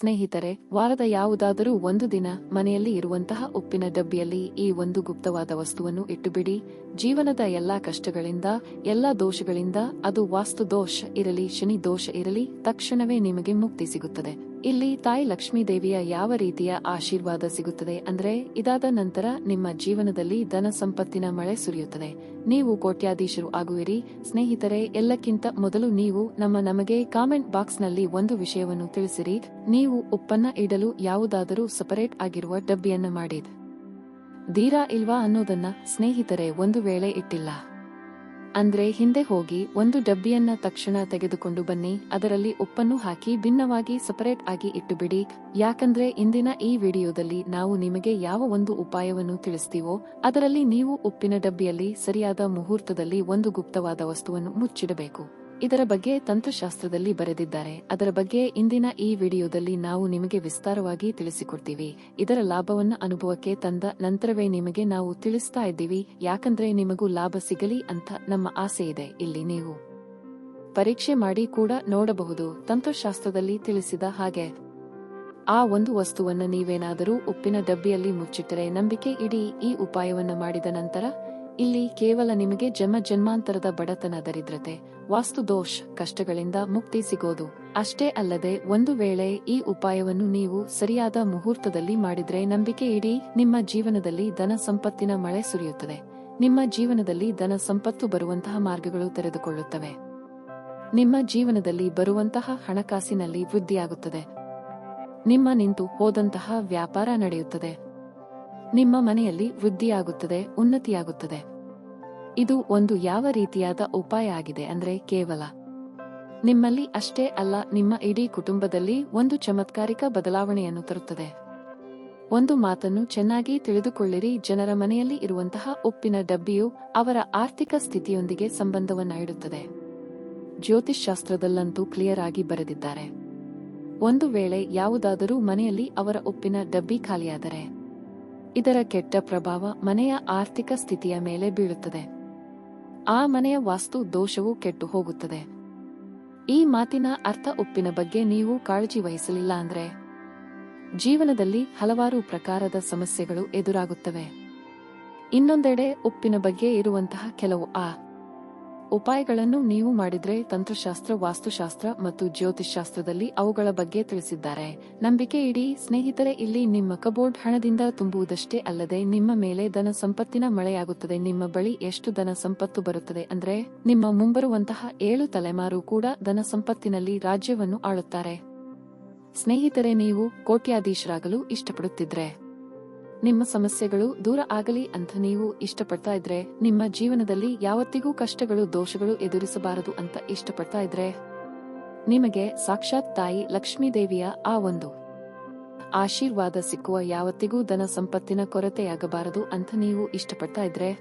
ಸ್ನೇಹಿತರೆ, ವಾರದ ಯಾವುದಾದರೂ ಒಂದು ದಿನ ಮನೆಯಲ್ಲಿ ಇರುವಂತಹ ಉಪ್ಪಿನ ಡಬ್ಬಿಯಲ್ಲಿ ಈ ಒಂದು ಗುಪ್ತವಾದ ವಸ್ತುವನ್ನು ಇಟ್ಟುಬಿಡಿ. ಜೀವನದ ಎಲ್ಲಾ ಕಷ್ಟಗಳಿಂದ, ಎಲ್ಲಾ ದೋಷಗಳಿಂದ ಅದು ವಾಸ್ತು ದೋಷ ಇರಲಿ ಶನಿ ದೋಷ ಇರಲಿ, ತಕ್ಷಣವೇ ನಿಮಗೆ ಮುಕ್ತಿ ಸಿಗುತ್ತದೆ. ಇಲ್ಲಿ ತಾಯಿ ಲಕ್ಷ್ಮೀ ದೇವಿಯ ಯಾವ ರೀತಿಯ ಆಶೀರ್ವಾದ ಸಿಗುತ್ತದೆ ಅಂದ್ರೆ ಇದಾದ ನಂತರ ನಿಮ್ಮ ಜೀವನದಲ್ಲಿ ಧನ ಸಂಪತ್ತಿನ ಮಳೆ ಸುರಿಯುತ್ತದೆ. ನೀವು ಕೋಟ್ಯಾಧೀಶರು ಆಗುವಿರಿ. ಸ್ನೇಹಿತರೆ, ಎಲ್ಲಕ್ಕಿಂತ ಮೊದಲು ನೀವು ನಮ್ಮ ನಮಗೆ ಕಾಮೆಂಟ್ ಬಾಕ್ಸ್ನಲ್ಲಿ ಒಂದು ವಿಷಯವನ್ನು ತಿಳಿಸಿರಿ. ನೀವು ಉಪ್ಪನ್ನ ಇಡಲು ಯಾವುದಾದರೂ ಸಪರೇಟ್ ಆಗಿರುವ ಡಬ್ಬಿಯನ್ನು ಮಾಡಿದ ದೀರಾ ಇಲ್ವಾ ಅನ್ನೋದನ್ನ ಸ್ನೇಹಿತರೆ ಒಂದು ವೇಳೆ ಇಟ್ಟಿಲ್ಲ. ಅಂದ್ರೆ ಹಿಂದೆ ಹೋಗಿ ಒಂದು ಡಬ್ಬಿಯನ್ನ ತಕ್ಷಣ ತೆಗೆದುಕೊಂಡು ಬನ್ನಿ, ಅದರಲ್ಲಿ ಉಪ್ಪನ್ನು ಹಾಕಿ ಭಿನ್ನವಾಗಿ ಸಪರೇಟ್ ಆಗಿ ಇಟ್ಟುಬಿಡಿ. ಯಾಕಂದ್ರೆ ಇಂದಿನ ಈ ವಿಡಿಯೋದಲ್ಲಿ ನಾವು ನಿಮಗೆ ಯಾವ ಒಂದು ಉಪಾಯವನ್ನು ತಿಳಿಸ್ತೀವೋ, ಅದರಲ್ಲಿ ನೀವು ಉಪ್ಪಿನ ಡಬ್ಬಿಯಲ್ಲಿ ಸರಿಯಾದ ಮುಹೂರ್ತದಲ್ಲಿ ಒಂದು ಗುಪ್ತವಾದ ವಸ್ತುವನ್ನು ಮುಚ್ಚಿಡಬೇಕು. ಇದರ ಬಗ್ಗೆ ತಂತ್ರಶಾಸ್ತ್ರದಲ್ಲಿ ಬರೆದಿದ್ದಾರೆ. ಅದರ ಬಗ್ಗೆ ಇಂದಿನ ಈ ವಿಡಿಯೋದಲ್ಲಿ ನಾವು ನಿಮಗೆ ವಿಸ್ತಾರವಾಗಿ ತಿಳಿಸಿಕೊಡ್ತೀವಿ. ಇದರ ಲಾಭವನ್ನು ಅನುಭವಕ್ಕೆ ತಂದ ನಂತರವೇ ನಿಮಗೆ ನಾವು ತಿಳಿಸ್ತಾ ಇದ್ದೀವಿ. ಯಾಕಂದ್ರೆ ನಿಮಗೂ ಲಾಭ ಸಿಗಲಿ ಅಂತ ನಮ್ಮ ಆಸೆ ಇದೆ. ಇಲ್ಲಿ ನೀವು ಪರೀಕ್ಷೆ ಮಾಡಿ ಕೂಡ ನೋಡಬಹುದು. ತಂತ್ರಶಾಸ್ತ್ರದಲ್ಲಿ ತಿಳಿಸಿದ ಹಾಗೆ ಆ ಒಂದು ವಸ್ತುವನ್ನ ನೀವೇನಾದರೂ ಉಪ್ಪಿನ ಡಬ್ಬಿಯಲ್ಲಿ ಮುಚ್ಚಿಟ್ಟರೆ ನಂಬಿಕೆ ಇಡೀ. ಈ ಉಪಾಯವನ್ನ ಮಾಡಿದ ನಂತರ ಇಲ್ಲಿ ಕೇವಲ ನಿಮಗೆ ಜನ್ಮ ಜನ್ಮಾಂತರದ ಬಡತನ ದರಿದ್ರತೆ. ವಾಸ್ತು ದೋಷ್ ಕಷ್ಟಗಳಿಂದ ಮುಕ್ತಿ ಸಿಗೋದು. ಅಷ್ಟೇ ಅಲ್ಲದೆ ಒಂದು ವೇಳೆ ಈ ಉಪಾಯವನ್ನು ನೀವು ಸರಿಯಾದ ಮುಹೂರ್ತದಲ್ಲಿ ಮಾಡಿದ್ರೆ ನಂಬಿಕೆ ಇಡೀ ನಿಮ್ಮ ಜೀವನದಲ್ಲಿ ಧನ ಸಂಪತ್ತಿನ ಮಳೆ ಸುರಿಯುತ್ತದೆ. ನಿಮ್ಮ ಜೀವನದಲ್ಲಿ ಧನ ಸಂಪತ್ತು ಬರುವಂತಹ ಮಾರ್ಗಗಳು ತೆರೆದುಕೊಳ್ಳುತ್ತವೆ. ನಿಮ್ಮ ಜೀವನದಲ್ಲಿ ಬರುವಂತಹ ಹಣಕಾಸಿನಲ್ಲಿ ವೃದ್ಧಿಯಾಗುತ್ತದೆ. ನಿಮ್ಮ ನಿಂತು ಹೋದಂತಹ ವ್ಯಾಪಾರ ನಡೆಯುತ್ತದೆ. ನಿಮ್ಮ ಮನೆಯಲ್ಲಿ ವೃದ್ಧಿಯಾಗುತ್ತದೆ, ಉನ್ನತಿಯಾಗುತ್ತದೆ. ಇದು ಒಂದು ಯಾವ ರೀತಿಯಾದ ಉಪಾಯ ಆಗಿದೆ ಅಂದ್ರೆ ಕೇವಲ ನಿಮ್ಮಲ್ಲಿ ಅಷ್ಟೇ ಅಲ್ಲ, ನಿಮ್ಮ ಇಡೀ ಕುಟುಂಬದಲ್ಲಿ ಒಂದು ಚಮತ್ಕಾರಿಕ ಬದಲಾವಣೆಯನ್ನು ತರುತ್ತದೆ. ಒಂದು ಮಾತನ್ನು ಚೆನ್ನಾಗಿ ತಿಳಿದುಕೊಳ್ಳಿರಿ, ಜನರ ಮನೆಯಲ್ಲಿ ಇರುವಂತಹ ಉಪ್ಪಿನ ಡಬ್ಬಿಯು ಅವರ ಆರ್ಥಿಕ ಸ್ಥಿತಿಯೊಂದಿಗೆ ಸಂಬಂಧವನ್ನು ಇಡುತ್ತದೆ. ಜ್ಯೋತಿಷ್ ಶಾಸ್ತ್ರದಲ್ಲಂತೂ ಕ್ಲಿಯರ್ ಆಗಿ ಬರೆದಿದ್ದಾರೆ. ಒಂದು ವೇಳೆ ಯಾವುದಾದರೂ ಮನೆಯಲ್ಲಿ ಅವರ ಉಪ್ಪಿನ ಡಬ್ಬಿ ಖಾಲಿಯಾದರೆ, ಇದರ ಕೆಟ್ಟ ಪ್ರಭಾವ ಮನೆಯ ಆರ್ಥಿಕ ಸ್ಥಿತಿಯ ಮೇಲೆ ಬೀಳುತ್ತದೆ. ಆ ಮನೆಯ ವಾಸ್ತು ದೋಷವು ಕೆಟ್ಟು ಹೋಗುತ್ತದೆ. ಈ ಮಾತಿನ ಅರ್ಥ ಉಪ್ಪಿನ ಬಗ್ಗೆ ನೀವು ಕಾಳಜಿ ವಹಿಸಲಿಲ್ಲ ಅಂದ್ರೆ? ಜೀವನದಲ್ಲಿ ಹಲವಾರು ಪ್ರಕಾರದ ಸಮಸ್ಯೆಗಳು ಎದುರಾಗುತ್ತವೆ. ಇನ್ನೊಂದೆಡೆ ಉಪ್ಪಿನ ಬಗ್ಗೆ ಇರುವಂತಹ ಕೆಲವು ಆ ಉಪಾಯಗಳನ್ನು ನೀವು ಮಾಡಿದ್ರೆ ತಂತ್ರಶಾಸ್ತ್ರ, ವಾಸ್ತುಶಾಸ್ತ್ರ ಮತ್ತು ಜ್ಯೋತಿಷಾಸ್ತ್ರದಲ್ಲಿ ಅವುಗಳ ಬಗ್ಗೆ ತಿಳಿಸಿದ್ದಾರೆ. ನಂಬಿಕೆ ಇಡಿ, ಸ್ನೇಹಿತರೆ, ಇಲ್ಲಿ ನಿಮ್ಮ ಕಬೋರ್ಡ್ ಹಣದಿಂದ ತುಂಬುವುದಷ್ಟೇ ಅಲ್ಲದೆ ನಿಮ್ಮ ಮೇಲೆ ಧನ ಸಂಪತ್ತಿನ ಮಳೆಯಾಗುತ್ತದೆ. ನಿಮ್ಮ ಬಳಿ ಎಷ್ಟು ಧನ ಸಂಪತ್ತು ಬರುತ್ತದೆ ಅಂದ್ರೆ ನಿಮ್ಮ ಮುಂಬರುವಂತಹ ಏಳು ತಲೆಮಾರು ಕೂಡ ಧನ ಸಂಪತ್ತಿನಲ್ಲಿ ರಾಜ್ಯವನ್ನು ಆಳುತ್ತಾರೆ. ಸ್ನೇಹಿತರೆ, ನೀವು ಕೋಟ್ಯಾಧೀಶರಾಗಲು ಇಷ್ಟಪಡುತ್ತಿದ್ರೆ. ನಿಮ್ಮ ಸಮಸ್ಯೆಗಳು ದೂರ ಆಗಲಿ ಅಂತ ನೀವು ಇಷ್ಟಪಡ್ತಾ ಇದ್ರೆ, ನಿಮ್ಮ ಜೀವನದಲ್ಲಿ ಯಾವತ್ತಿಗೂ ಕಷ್ಟಗಳು, ದೋಷಗಳು ಎದುರಿಸಬಾರದು ಅಂತ ಇಷ್ಟಪಡ್ತಾ ಇದ್ರೆ, ನಿಮಗೆ ಸಾಕ್ಷಾತ್ ತಾಯಿ ಲಕ್ಷ್ಮೀ ದೇವಿಯ ಆ ಒಂದು ಆಶೀರ್ವಾದ ಸಿಕ್ಕುವ ಯಾವತ್ತಿಗೂ ಧನ ಸಂಪತ್ತಿನ ಕೊರತೆಯಾಗಬಾರದು ಅಂತ ನೀವು ಇಷ್ಟಪಡ್ತಾ ಇದ್ರೆ,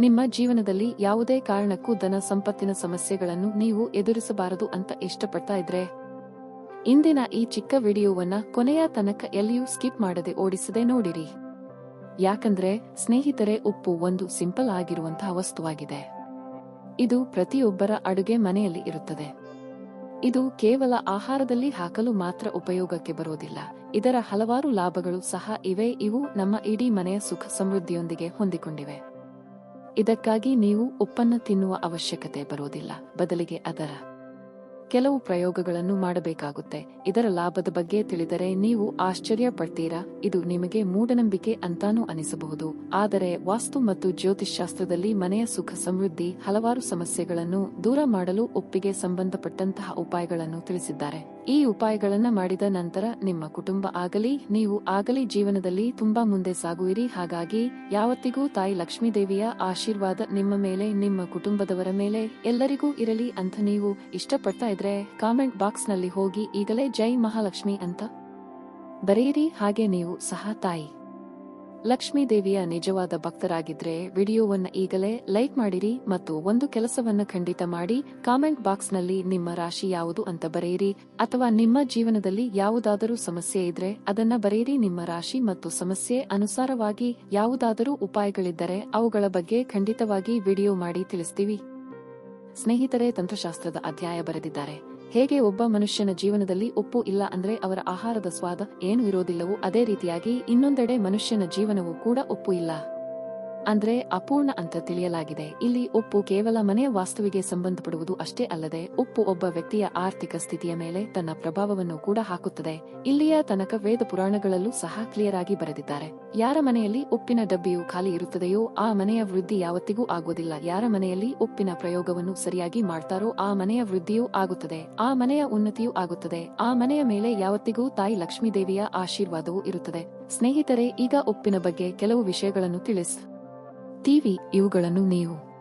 ನಿಮ್ಮ ಜೀವನದಲ್ಲಿ ಯಾವುದೇ ಕಾರಣಕ್ಕೂ ಧನ ಸಂಪತ್ತಿನ ಸಮಸ್ಯೆಗಳನ್ನು ನೀವು ಎದುರಿಸಬಾರದು ಅಂತ ಇಷ್ಟಪಡ್ತಾ ಇದ್ರೆ ಇಂದಿನ ಈ ಚಿಕ್ಕ ವಿಡಿಯೋವನ್ನ ಕೊನೆಯ ತನಕ ಎಲ್ಲಿಯೂ ಸ್ಕಿಪ್ ಮಾಡದೆ ಓಡಿಸದೆ ನೋಡಿರಿ. ಯಾಕಂದ್ರೆ ಸ್ನೇಹಿತರೆ, ಉಪ್ಪು ಒಂದು ಸಿಂಪಲ್ ಆಗಿರುವಂತಹ ವಸ್ತುವಾಗಿದೆ. ಇದು ಪ್ರತಿಯೊಬ್ಬರ ಅಡುಗೆ ಮನೆಯಲ್ಲಿ ಇರುತ್ತದೆ. ಇದು ಕೇವಲ ಆಹಾರದಲ್ಲಿ ಹಾಕಲು ಮಾತ್ರ ಉಪಯೋಗಕ್ಕೆ ಬರೋದಿಲ್ಲ. ಇದರ ಹಲವಾರು ಲಾಭಗಳು ಸಹ ಇವೆ. ಇವು ನಮ್ಮ ಇಡೀ ಮನೆಯ ಸುಖ ಸಮೃದ್ಧಿಯೊಂದಿಗೆ ಹೊಂದಿಕೊಂಡಿವೆ. ಇದಕ್ಕಾಗಿ ನೀವು ಉಪ್ಪನ್ನು ತಿನ್ನುವ ಅವಶ್ಯಕತೆ ಬರೋದಿಲ್ಲ. ಬದಲಿಗೆ ಅದರ ಕೆಲವು ಪ್ರಯೋಗಗಳನ್ನು ಮಾಡಬೇಕಾಗುತ್ತೆ. ಇದರ ಲಾಭದ ಬಗ್ಗೆ ತಿಳಿದರೆ ನೀವು ಆಶ್ಚರ್ಯ ಪಡ್ತೀರಾ ಇದು ನಿಮಗೆ ಮೂಢನಂಬಿಕೆ ಅಂತಾನೂ ಅನಿಸಬಹುದು. ಆದರೆ ವಾಸ್ತು ಮತ್ತು ಜ್ಯೋತಿಷ್ಶಾಸ್ತ್ರದಲ್ಲಿ ಮನೆಯ ಸುಖ ಸಮೃದ್ಧಿ, ಹಲವಾರು ಸಮಸ್ಯೆಗಳನ್ನು ದೂರ ಮಾಡಲು ಒಪ್ಪಿಗೆ ಸಂಬಂಧಪಟ್ಟಂತಹ ಉಪಾಯಗಳನ್ನು ತಿಳಿಸಿದ್ದಾರೆ. ಈ ಉಪಾಯಗಳನ್ನು ಮಾಡಿದ ನಂತರ ನಿಮ್ಮ ಕುಟುಂಬ ಆಗಲಿ, ನೀವು ಆಗಲಿ ಜೀವನದಲ್ಲಿ ತುಂಬಾ ಮುಂದೆ ಸಾಗುವಿರಿ. ಹಾಗಾಗಿ ಯಾವತ್ತಿಗೂ ತಾಯಿ ಲಕ್ಷ್ಮೀದೇವಿಯ ಆಶೀರ್ವಾದ ನಿಮ್ಮ ಮೇಲೆ, ನಿಮ್ಮ ಕುಟುಂಬದವರ ಮೇಲೆ ಎಲ್ಲರಿಗೂ ಇರಲಿ ಅಂತ ನೀವು ಇಷ್ಟಪಡ್ತಾ ಕಾಮೆಂಟ್ ಬಾಕ್ಸ್ನಲ್ಲಿ ಹೋಗಿ ಈಗಲೇ ಜೈ ಮಹಾಲಕ್ಷ್ಮಿ ಅಂತ? ಬರೆಯಿರಿ, ಹಾಗೆ ನೀವು ಸಹ ತಾಯಿ. ಲಕ್ಷ್ಮೀ ದೇವಿಯ ನಿಜವಾದ ಭಕ್ತರಾಗಿದ್ರೆ ವಿಡಿಯೋವನ್ನು ಈಗಲೇ ಲೈಕ್ ಮಾಡಿರಿ ಮತ್ತು ಒಂದು ಕೆಲಸವನ್ನ ಖಂಡಿತ ಮಾಡಿ ಕಾಮೆಂಟ್ ಬಾಕ್ಸ್ನಲ್ಲಿ ನಿಮ್ಮ ರಾಶಿ ಯಾವುದು ಅಂತ ಬರೆಯಿರಿ ಅಥವಾ ನಿಮ್ಮ ಜೀವನದಲ್ಲಿ ಯಾವುದಾದರೂ ಸಮಸ್ಯೆ ಇದ್ರೆ ಅದನ್ನ ಬರೆಯಿರಿ. ನಿಮ್ಮ ರಾಶಿ ಮತ್ತು ಸಮಸ್ಯೆ ಅನುಸಾರವಾಗಿ ಯಾವುದಾದರೂ ಉಪಾಯಗಳಿದ್ದರೆ ಅವುಗಳ ಬಗ್ಗೆ ಖಂಡಿತವಾಗಿ ವಿಡಿಯೋ ಮಾಡಿ ತಿಳಿಸ್ತೀವಿ. ಸ್ನೇಹಿತರೆ, ತಂತ್ರಶಾಸ್ತ್ರದ ಅಧ್ಯಾಯ ಬರೆದಿದ್ದಾರೆ. ಹೇಗೆ ಒಬ್ಬ ಮನುಷ್ಯನ ಜೀವನದಲ್ಲಿ ಉಪ್ಪು ಇಲ್ಲ ಅಂದ್ರೆ ಅವರ ಆಹಾರದ ಸ್ವಾದ ಏನು ಇರೋದಿಲ್ಲವೋ ಅದೇ ರೀತಿಯಾಗಿ ಇನ್ನೊಂದೆಡೆ ಮನುಷ್ಯನ ಜೀವನವೂ ಕೂಡ ಉಪ್ಪು ಇಲ್ಲ. ಅಂದ್ರೆ ಅಪೂರ್ಣ ಅಂತ ತಿಳಿಯಲಾಗಿದೆ. ಇಲ್ಲಿ ಉಪ್ಪು ಕೇವಲ ಮನೆಯ ವಾಸ್ತುವಿಗೆ ಸಂಬಂಧಪಡುವುದು ಅಷ್ಟೇ ಅಲ್ಲದೆ ಉಪ್ಪು ಒಬ್ಬ ವ್ಯಕ್ತಿಯ ಆರ್ಥಿಕ ಸ್ಥಿತಿಯ ಮೇಲೆ ತನ್ನ ಪ್ರಭಾವವನ್ನು ಕೂಡ ಹಾಕುತ್ತದೆ. ಇಲ್ಲಿಯ ತನಕ ವೇದ ಪುರಾಣಗಳಲ್ಲೂ ಸಹ ಕ್ಲಿಯರ್ ಆಗಿ ಬರೆದಿದ್ದಾರೆ. ಯಾರ ಮನೆಯಲ್ಲಿ ಉಪ್ಪಿನ ಡಬ್ಬಿಯು ಖಾಲಿ ಇರುತ್ತದೆಯೋ, ಆ ಮನೆಯ ವೃದ್ಧಿ ಯಾವತ್ತಿಗೂ ಆಗುವುದಿಲ್ಲ. ಯಾರ ಮನೆಯಲ್ಲಿ ಉಪ್ಪಿನ ಪ್ರಯೋಗವನ್ನು ಸರಿಯಾಗಿ ಮಾಡ್ತಾರೋ, ಆ ಮನೆಯ ವೃದ್ಧಿಯೂ ಆಗುತ್ತದೆ. ಆ ಮನೆಯ ಉನ್ನತಿಯೂ ಆಗುತ್ತದೆ. ಆ ಮನೆಯ ಮೇಲೆ ಯಾವತ್ತಿಗೂ ತಾಯಿ ಲಕ್ಷ್ಮೀದೇವಿಯ ಆಶೀರ್ವಾದವೂ ಇರುತ್ತದೆ. ಸ್ನೇಹಿತರೆ, ಈಗ ಉಪ್ಪಿನ ಬಗ್ಗೆ ಕೆಲವು ವಿಷಯಗಳನ್ನು ತಿಳಿಸ್. ಟಿವಿ ಇವುಗಳನ್ನು ನೀವು.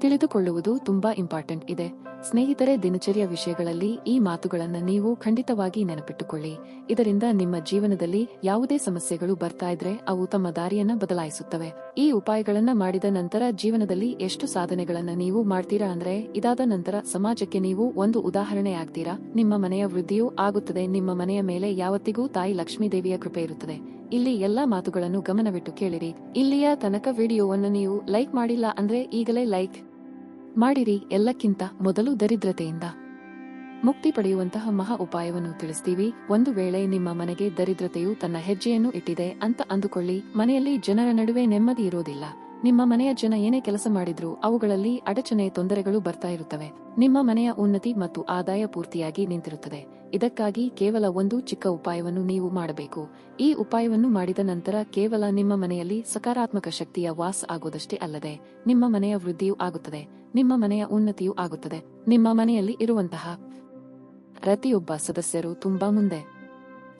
ತಿಳಿದುಕೊಳ್ಳುವುದು ತುಂಬಾ ಇಂಪಾರ್ಟೆಂಟ್ ಇದೆ. ಸ್ನೇಹಿತರೆ, ದಿನಚರಿಯ ವಿಷಯಗಳಲ್ಲಿ ಈ ಮಾತುಗಳನ್ನು ನೀವು ಖಂಡಿತವಾಗಿ ನೆನಪಿಟ್ಟುಕೊಳ್ಳಿ. ಇದರಿಂದ ನಿಮ್ಮ ಜೀವನದಲ್ಲಿ ಯಾವುದೇ ಸಮಸ್ಯೆಗಳು ಬರ್ತಾ ಇದ್ರೆ ಅವು ತಮ್ಮ ದಾರಿಯನ್ನ ಬದಲಾಯಿಸುತ್ತವೆ. ಈ ಉಪಾಯಗಳನ್ನ ಮಾಡಿದ ನಂತರ ಜೀವನದಲ್ಲಿ ಎಷ್ಟು ಸಾಧನೆಗಳನ್ನ ನೀವು ಮಾಡ್ತೀರಾ ಅಂದ್ರೆ, ಇದಾದ ನಂತರ ಸಮಾಜಕ್ಕೆ ನೀವು ಒಂದು ಉದಾಹರಣೆ ಆಗ್ತೀರಾ? ನಿಮ್ಮ ಮನೆಯ ವೃದ್ಧಿಯೂ ಆಗುತ್ತದೆ. ನಿಮ್ಮ ಮನೆಯ ಮೇಲೆ ಯಾವತ್ತಿಗೂ ತಾಯಿ ಲಕ್ಷ್ಮೀದೇವಿಯ ಕೃಪೆ ಇರುತ್ತದೆ. ಇಲ್ಲಿ ಎಲ್ಲಾ ಮಾತುಗಳನ್ನು ಗಮನವಿಟ್ಟು ಕೇಳಿರಿ. ಇಲ್ಲಿಯ ತನಕ ವಿಡಿಯೋವನ್ನು ನೀವು ಲೈಕ್ ಮಾಡಿಲ್ಲ ಅಂದ್ರೆ ಈಗಲೇ ಲೈಕ್ ಮಾಡಿರಿ ಎಲ್ಲಕ್ಕಿಂತ ಮೊದಲು ದರಿದ್ರತೆಯಿಂದ. ಮುಕ್ತಿ ಪಡೆಯುವಂತಹ ಮಹಾ ಉಪಾಯವನ್ನು ತಿಳಿಸ್ತೀವಿ. ಒಂದು ವೇಳೆ ನಿಮ್ಮ ಮನೆಗೆ ದರಿದ್ರತೆಯು ತನ್ನ ಹೆಜ್ಜೆಯನ್ನು ಇಟ್ಟಿದೆ ಅಂತ ಅಂದುಕೊಳ್ಳಿ. ಮನೆಯಲ್ಲಿ ಜನರ ನಡುವೆ ನೆಮ್ಮದಿ ಇರೋದಿಲ್ಲ. ನಿಮ್ಮ ಮನೆಯ ಜನ ಏನೇ ಕೆಲಸ ಮಾಡಿದ್ರೂ ಅವುಗಳಲ್ಲಿ ಅಡಚಣೆ ತೊಂದರೆಗಳು ಬರ್ತಾ ಇರುತ್ತವೆ. ನಿಮ್ಮ ಮನೆಯ ಉನ್ನತಿ ಮತ್ತು ಆದಾಯ ಪೂರ್ತಿಯಾಗಿ ನಿಂತಿರುತ್ತದೆ. ಇದಕ್ಕಾಗಿ ಕೇವಲ ಒಂದು ಚಿಕ್ಕ ಉಪಾಯವನ್ನು ನೀವು ಮಾಡಬೇಕು. ಈ ಉಪಾಯವನ್ನು ಮಾಡಿದ ನಂತರ ಕೇವಲ ನಿಮ್ಮ ಮನೆಯಲ್ಲಿ ಸಕಾರಾತ್ಮಕ ಶಕ್ತಿಯ ವಾಸ ಆಗೋದಷ್ಟೇ ಅಲ್ಲದೆ, ನಿಮ್ಮ ಮನೆಯ ವೃದ್ಧಿಯೂ ಆಗುತ್ತದೆ. ನಿಮ್ಮ ಮನೆಯ ಉನ್ನತಿಯೂ ಆಗುತ್ತದೆ. ನಿಮ್ಮ ಮನೆಯಲ್ಲಿ ಇರುವಂತಹ ಪ್ರತಿಯೊಬ್ಬ ಸದಸ್ಯರು ತುಂಬಾ ಮುಂದೆ.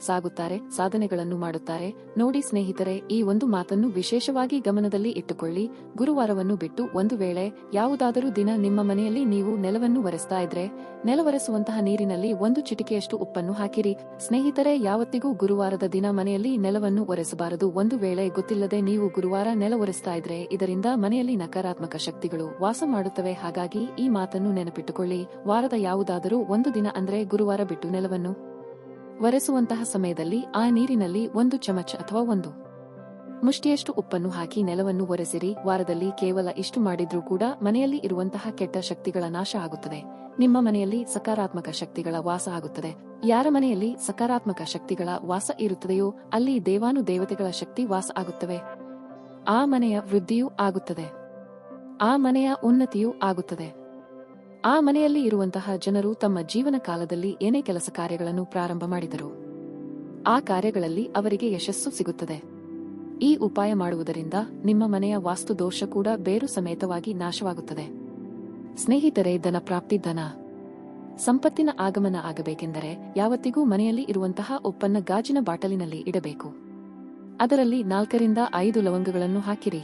ಸಾಗುತ್ತಾರೆ, ಸಾಧನೆಗಳನ್ನು ಮಾಡುತ್ತಾರೆ. ನೋಡಿ ಸ್ನೇಹಿತರೆ, ಈ ಒಂದು ಮಾತನ್ನು ವಿಶೇಷವಾಗಿ ಗಮನದಲ್ಲಿ ಇಟ್ಟುಕೊಳ್ಳಿ. ಗುರುವಾರವನ್ನು ಬಿಟ್ಟು ಒಂದು ವೇಳೆ ಯಾವುದಾದರೂ ದಿನ ನಿಮ್ಮ ಮನೆಯಲ್ಲಿ ನೀವು ನೆಲವನ್ನು ಒರೆಸ್ತಾ ಇದ್ರೆ, ನೆಲವರೆಸುವಂತಹ ನೀರಿನಲ್ಲಿ ಒಂದು ಚಿಟಿಕೆಯಷ್ಟು ಉಪ್ಪನ್ನು ಹಾಕಿರಿ. ಸ್ನೇಹಿತರೆ, ಯಾವತ್ತಿಗೂ ಗುರುವಾರದ ದಿನ ಮನೆಯಲ್ಲಿ ನೆಲವನ್ನು ಒರೆಸಬಾರದು. ಒಂದು ವೇಳೆ ಗೊತ್ತಿಲ್ಲದೆ ನೀವು ಗುರುವಾರ ನೆಲ ಒರೆಸ್ತಾ ಇದ್ರೆ, ಇದರಿಂದ ಮನೆಯಲ್ಲಿ ನಕಾರಾತ್ಮಕ ಶಕ್ತಿಗಳು ವಾಸ ಮಾಡುತ್ತವೆ. ಹಾಗಾಗಿ ಈ ಮಾತನ್ನು ನೆನಪಿಟ್ಟುಕೊಳ್ಳಿ. ವಾರದ ಯಾವುದಾದರೂ ಒಂದು ದಿನ ಅಂದ್ರೆ ಗುರುವಾರ ಬಿಟ್ಟು ನೆಲವನ್ನು ಒರೆಸುವಂತಹ ಸಮಯದಲ್ಲಿ ಆ ನೀರಿನಲ್ಲಿ ಒಂದು ಚಮಚ ಅಥವಾ ಒಂದು. ಮುಷ್ಟಿಯಷ್ಟು ಉಪ್ಪನ್ನು ಹಾಕಿ ನೆಲವನ್ನು ಒರೆಸಿರಿ. ವಾರದಲ್ಲಿ ಕೇವಲ ಇಷ್ಟು ಮಾಡಿದ್ರೂ ಕೂಡ ಮನೆಯಲ್ಲಿ ಇರುವಂತಹ ಕೆಟ್ಟ ಶಕ್ತಿಗಳ ನಾಶ ಆಗುತ್ತದೆ. ನಿಮ್ಮ ಮನೆಯಲ್ಲಿ ಸಕಾರಾತ್ಮಕ ಶಕ್ತಿಗಳ ವಾಸ ಆಗುತ್ತದೆ. ಯಾರ ಮನೆಯಲ್ಲಿ ಸಕಾರಾತ್ಮಕ ಶಕ್ತಿಗಳ ವಾಸ ಇರುತ್ತದೆಯೋ ಅಲ್ಲಿ ದೇವಾನು ದೇವತೆಗಳ ಶಕ್ತಿ ವಾಸ ಆಗುತ್ತವೆ. ಆ ಮನೆಯ ವೃದ್ಧಿಯೂ ಆಗುತ್ತದೆ. ಆ ಮನೆಯ ಉನ್ನತಿಯೂ ಆಗುತ್ತದೆ. ಆ ಮನೆಯಲ್ಲಿ ಇರುವಂತಹ ಜನರು ತಮ್ಮ ಜೀವನ ಕಾಲದಲ್ಲಿ ಏನೇ ಕೆಲಸ ಕಾರ್ಯಗಳನ್ನು ಪ್ರಾರಂಭ ಮಾಡಿದರು, ಆ ಕಾರ್ಯಗಳಲ್ಲಿ ಅವರಿಗೆ ಯಶಸ್ಸು ಸಿಗುತ್ತದೆ. ಈ ಉಪಾಯ ಮಾಡುವುದರಿಂದ ನಿಮ್ಮ ಮನೆಯ ವಾಸ್ತು ದೋಷ ಕೂಡ ಬೇರು ಸಮೇತವಾಗಿ ನಾಶವಾಗುತ್ತದೆ. ಸ್ನೇಹಿತರೇ, ಧನ ಪ್ರಾಪ್ತಿ ಧನ. ಸಂಪತ್ತಿನ ಆಗಮನ ಆಗಬೇಕೆಂದರೆ ಯಾವತ್ತಿಗೂ ಮನೆಯಲ್ಲಿ ಇರುವಂತಹ ಉಪ್ಪನ್ನ ಗಾಜಿನ ಬಾಟಲಿನಲ್ಲಿ ಇಡಬೇಕು. ಅದರಲ್ಲಿ ನಾಲ್ಕರಿಂದ ಐದು ಲವಂಗಗಳನ್ನು ಹಾಕಿರಿ.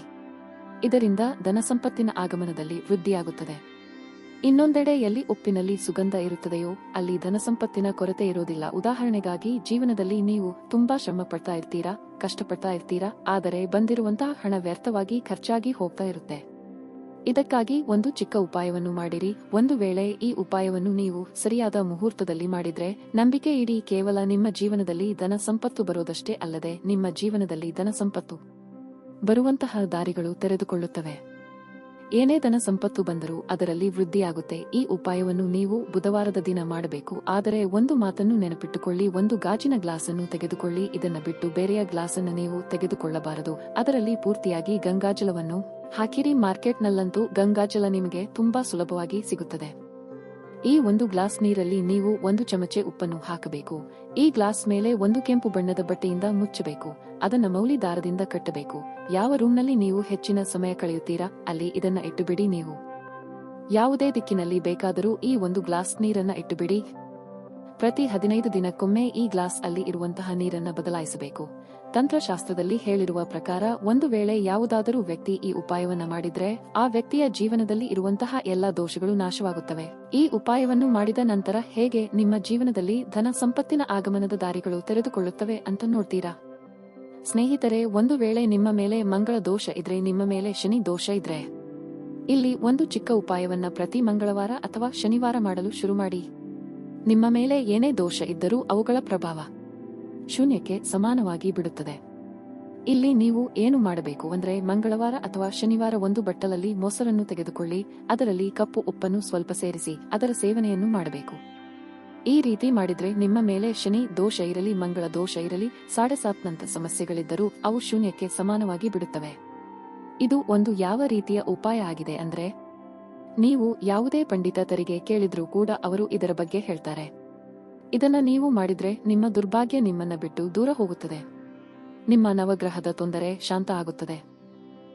ಇದರಿಂದ ಧನ ಸಂಪತ್ತಿನ ಆಗಮನದಲ್ಲಿ ವೃದ್ಧಿಯಾಗುತ್ತದೆ. ಇನ್ನೊಂದೆಡೆ ಎಲ್ಲಿ ಉಪ್ಪಿನಲ್ಲಿ ಸುಗಂಧ ಇರುತ್ತದೆಯೋ, ಅಲ್ಲಿ ಧನಸಂಪತ್ತಿನ ಕೊರತೆ ಇರೋದಿಲ್ಲ. ಉದಾಹರಣೆಗಾಗಿ, ಜೀವನದಲ್ಲಿ ನೀವು ತುಂಬಾ ಶ್ರಮ ಪಡ್ತಾ ಇರ್ತೀರಾ, ಕಷ್ಟಪಡ್ತಾ ಇರ್ತೀರಾ, ಆದರೆ ಬಂದಿರುವಂತಹ ಹಣ ವ್ಯರ್ಥವಾಗಿ ಖರ್ಚಾಗಿ ಹೋಗ್ತಾ ಇರುತ್ತೆ. ಇದಕ್ಕಾಗಿ ಒಂದು ಚಿಕ್ಕ ಉಪಾಯವನ್ನು ಮಾಡಿರಿ. ಒಂದು ವೇಳೆ ಈ ಉಪಾಯವನ್ನು ನೀವು ಸರಿಯಾದ ಮುಹೂರ್ತದಲ್ಲಿ ಮಾಡಿದ್ರೆ, ನಂಬಿಕೆ ಇಡೀ ಕೇವಲ ನಿಮ್ಮ ಜೀವನದಲ್ಲಿ ಧನ ಸಂಪತ್ತು ಬರೋದಷ್ಟೇ ಅಲ್ಲದೆ ನಿಮ್ಮ ಜೀವನದಲ್ಲಿ ಧನ ಸಂಪತ್ತು ಬರುವಂತಹ ದಾರಿಗಳು ತೆರೆದುಕೊಳ್ಳುತ್ತವೆ. ಏನೇ ಧನ ಸಂಪತ್ತು ಬಂದರೂ ಅದರಲ್ಲಿ ವೃದ್ಧಿಯಾಗುತ್ತೆ. ಈ ಉಪಾಯವನ್ನು ನೀವು ಬುಧವಾರದ ದಿನ ಮಾಡಬೇಕು. ಆದರೆ ಒಂದು ಮಾತನ್ನು ನೆನಪಿಟ್ಟುಕೊಳ್ಳಿ, ಒಂದು ಗಾಜಿನ ಗ್ಲಾಸ್ ಅನ್ನು ತೆಗೆದುಕೊಳ್ಳಿ. ಇದನ್ನ ಬಿಟ್ಟು ಬೇರೆಯ ಗ್ಲಾಸ್ ಅನ್ನು ನೀವು ತೆಗೆದುಕೊಳ್ಳಬಾರದು. ಅದರಲ್ಲಿ ಪೂರ್ತಿಯಾಗಿ ಗಂಗಾಜಲವನ್ನು ಹಾಕಿರಿ. ಮಾರ್ಕೆಟ್ನಲ್ಲಂತೂ ಗಂಗಾಜಲ ನಿಮಗೆ ತುಂಬಾ ಸುಲಭವಾಗಿ ಸಿಗುತ್ತದೆ. ಈ ಒಂದು ಗ್ಲಾಸ್ ನೀರಲ್ಲಿ ನೀವು ಒಂದು ಚಮಚೆ ಉಪ್ಪನ್ನು ಹಾಕಬೇಕು. ಈ ಗ್ಲಾಸ್ ಮೇಲೆ ಒಂದು ಕೆಂಪು ಬಣ್ಣದ ಬಟ್ಟೆಯಿಂದ ಮುಚ್ಚಬೇಕು. ಅದನ್ನ ಮೌಲಿ ದಾರದಿಂದ ಕಟ್ಟಬೇಕು. ಯಾವ ರೂಮ್ನಲ್ಲಿ ನೀವು ಹೆಚ್ಚಿನ ಸಮಯ ಕಳೆಯುತ್ತೀರಾ, ಅಲ್ಲಿ ಇದನ್ನ ಇಟ್ಟುಬಿಡಿ ನೀವು. ಯಾವುದೇ ದಿಕ್ಕಿನಲ್ಲಿ ಬೇಕಾದರೂ ಈ ಒಂದು ಗ್ಲಾಸ್ ನೀರನ್ನ ಇಟ್ಟುಬಿಡಿ. ಪ್ರತಿ ಹದಿನೈದು ದಿನಕ್ಕೊಮ್ಮೆ ಈ ಗ್ಲಾಸ್ ಅಲ್ಲಿ ಇರುವಂತಹ ನೀರನ್ನ ಬದಲಾಯಿಸಬೇಕು. ತಂತ್ರಶಾಸ್ತ್ರದಲ್ಲಿ ಹೇಳಿರುವ ಪ್ರಕಾರ, ಒಂದು ವೇಳೆ ಯಾವುದಾದರೂ ವ್ಯಕ್ತಿ ಈ ಉಪಾಯವನ್ನ ಮಾಡಿದ್ರೆ, ಆ ವ್ಯಕ್ತಿಯ ಜೀವನದಲ್ಲಿ ಇರುವಂತಹ ಎಲ್ಲಾ ದೋಷಗಳು ನಾಶವಾಗುತ್ತವೆ. ಈ ಉಪಾಯವನ್ನು ಮಾಡಿದ ನಂತರ ಹೇಗೆ ನಿಮ್ಮ ಜೀವನದಲ್ಲಿ ಧನ ಸಂಪತ್ತಿನ ಆಗಮನದ ದಾರಿಗಳು ತೆರೆದುಕೊಳ್ಳುತ್ತವೆ ಅಂತ ನೋಡ್ತೀರಾ? ಸ್ನೇಹಿತರೆ, ಒಂದು ವೇಳೆ ನಿಮ್ಮ ಮೇಲೆ ಮಂಗಳ ದೋಷ ಇದ್ರೆ, ನಿಮ್ಮ ಮೇಲೆ ಶನಿ ದೋಷ ಇದ್ರೆ, ಇಲ್ಲಿ ಒಂದು ಚಿಕ್ಕ ಉಪಾಯವನ್ನ ಪ್ರತಿ ಮಂಗಳವಾರ ಅಥವಾ ಶನಿವಾರ ಮಾಡಲು ಶುರು ಮಾಡಿ. ನಿಮ್ಮ ಮೇಲೆ ಏನೇ ದೋಷ ಇದ್ದರೂ ಅವುಗಳ ಪ್ರಭಾವ. ಶೂನ್ಯಕ್ಕೆ ಸಮಾನವಾಗಿ ಬಿಡುತ್ತದೆ. ಇಲ್ಲಿ ನೀವು ಏನು ಮಾಡಬೇಕು ಅಂದ್ರೆ ಮಂಗಳವಾರ ಅಥವಾ ಶನಿವಾರ ಒಂದು ಬಟ್ಟಲಲ್ಲಿ ಮೊಸರನ್ನು ತೆಗೆದುಕೊಳ್ಳಿ, ಅದರಲ್ಲಿ ಕಪ್ಪು ಉಪ್ಪನ್ನು ಸ್ವಲ್ಪ ಸೇರಿಸಿ, ಅದರ ಸೇವನೆಯನ್ನು ಮಾಡಬೇಕು. ಈ ರೀತಿ ಮಾಡಿದ್ರೆ ನಿಮ್ಮ ಮೇಲೆ ಶನಿ ದೋಷ ಇರಲಿ, ಮಂಗಳ ದೋಷ ಇರಲಿ, ಸಾಡೆಸಾತ್ನಂತ ಸಮಸ್ಯೆಗಳಿದ್ದರೂ ಅವು ಶೂನ್ಯಕ್ಕೆ ಸಮಾನವಾಗಿ ಬಿಡುತ್ತವೆ. ಇದು ಒಂದು ಯಾವ ರೀತಿಯ ಉಪಾಯ ಆಗಿದೆ ಅಂದ್ರೆ, ನೀವು ಯಾವುದೇ ಪಂಡಿತ ತೆರಿಗೆ ಕೇಳಿದ್ರೂ ಕೂಡ ಅವರು ಇದರ ಬಗ್ಗೆ ಹೇಳ್ತಾರೆ. ಇದನ್ನ ನೀವು ಮಾಡಿದ್ರೆ ನಿಮ್ಮ ದುರ್ಭಾಗ್ಯ ನಿಮ್ಮನ್ನ ಬಿಟ್ಟು ದೂರ ಹೋಗುತ್ತದೆ. ನಿಮ್ಮ ನವಗ್ರಹದ ತೊಂದರೆ ಶಾಂತ ಆಗುತ್ತದೆ.